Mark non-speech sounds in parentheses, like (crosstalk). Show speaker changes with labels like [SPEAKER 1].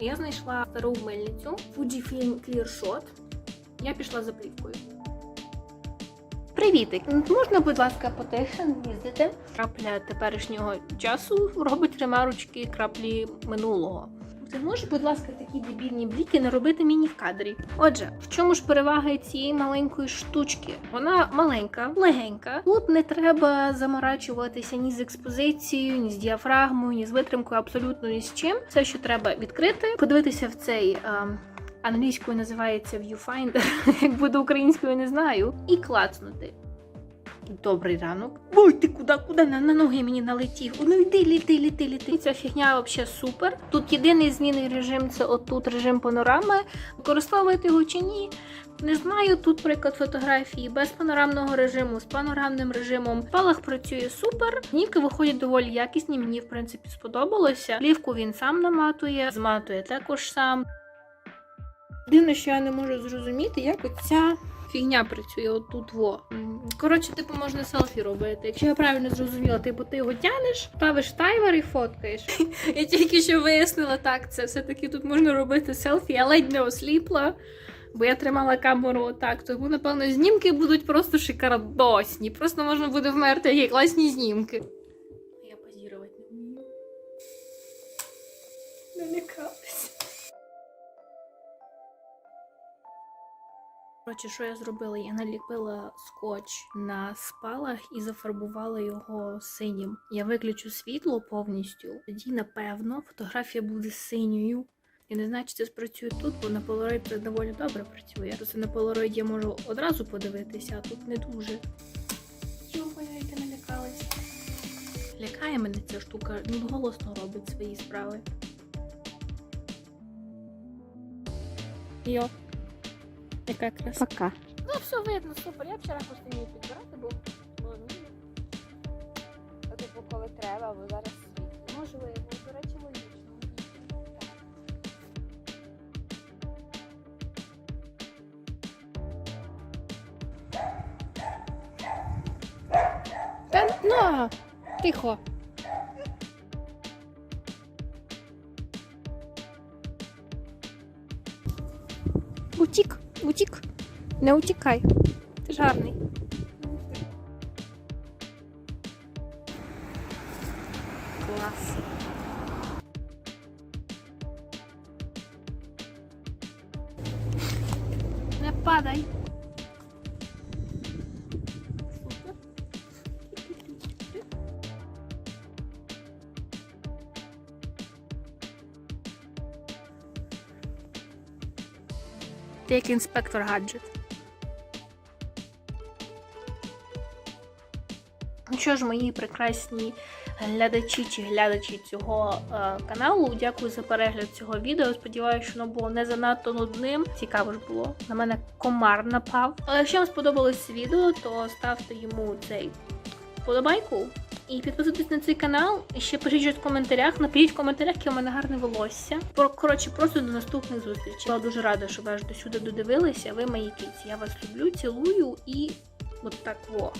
[SPEAKER 1] Я знайшла стару мельницю Fujifilm Clear Shot. Я пішла за плівкою. Привітик! Можна, будь ласка, потише їздити? Крапля теперішнього часу робить ремарочки краплі минулого. Ти можеш, будь ласка, такі дебільні бліки не робити мені в кадрі. Отже, в чому ж перевага цієї маленької штучки? Вона маленька, легенька. Тут не треба заморачуватися ні з експозицією, ні з діафрагмою, ні з витримкою, абсолютно ні з чим. Все, що треба відкрити, подивитися в цей. А... Англійською називається Viewfinder, (laughs) як буде українською, не знаю, і клацнути. Добрий ранок. Ой, ти куди, куди на, на ноги мені налетів? Ну йди, літи, літи, літи. Ця фігня взагалі супер. Тут єдиний змінний режим це отут режим панорами. Використовувати його чи ні? Не знаю. Тут, приклад, фотографії без панорамного режиму, з панорамним режимом. Палах працює супер. Нівки виходять доволі якісні. Мені, в принципі, сподобалося. Плівку він сам наматує, зматує також сам. Єдине, що я не можу зрозуміти, як оця фігня працює отут во. Коротше, типу, можна селфі робити. Якщо я правильно зрозуміла, типу ти його тянеш, ставиш таймер і фоткаєш. Я тільки що вияснила, так, це все-таки тут можна робити селфі, я ледь не осліпла. Бо я тримала камеру отак, тому, напевно, знімки будуть просто шикардосні. Просто можна буде вмерти які класні знімки. Я позірувати не вмію. Налякалася. Коротше, що я зробила? Я наліпила скотч на спалах і зафарбувала його синім. Я виключу світло повністю. Тоді, напевно, фотографія буде синьою. Я не знаю, чи це спрацює тут, бо на Polaroid це доволі добре працює. Просто на Polaroid я можу одразу подивитися, а тут не дуже. Йо-моє, яка налякалась. Лякає мене ця штука, ну голосно робить свої справи. Йо. Яка краса.
[SPEAKER 2] Пока.
[SPEAKER 1] Ну, все видно, супер. Я вчора просто її підбирати, бо мінус.
[SPEAKER 2] А типу, коли треба, бо зараз світ.
[SPEAKER 1] Можливо, до речі, логічно. Та ну, тихо. Утік, утік. Не утікай. Ти ж гарний. Клас. Не падай. Ти як інспектор гаджет. Ну що ж, мої прекрасні глядачі чи глядачі цього е, каналу, дякую за перегляд цього відео. Сподіваюся, що воно було не занадто нудним. Цікаво ж було. На мене комар напав. Але якщо вам сподобалось відео, то ставте йому цей вподобайку. І підписуйтесь на цей канал. І ще пишіть щось в коментарях. Напишіть в коментарях, яке у мене гарне волосся. Коротше, просто до наступних зустрічей. Я дуже рада, що ви аж до сюди додивилися. Ви мої кіці. Я вас люблю, цілую і от так во.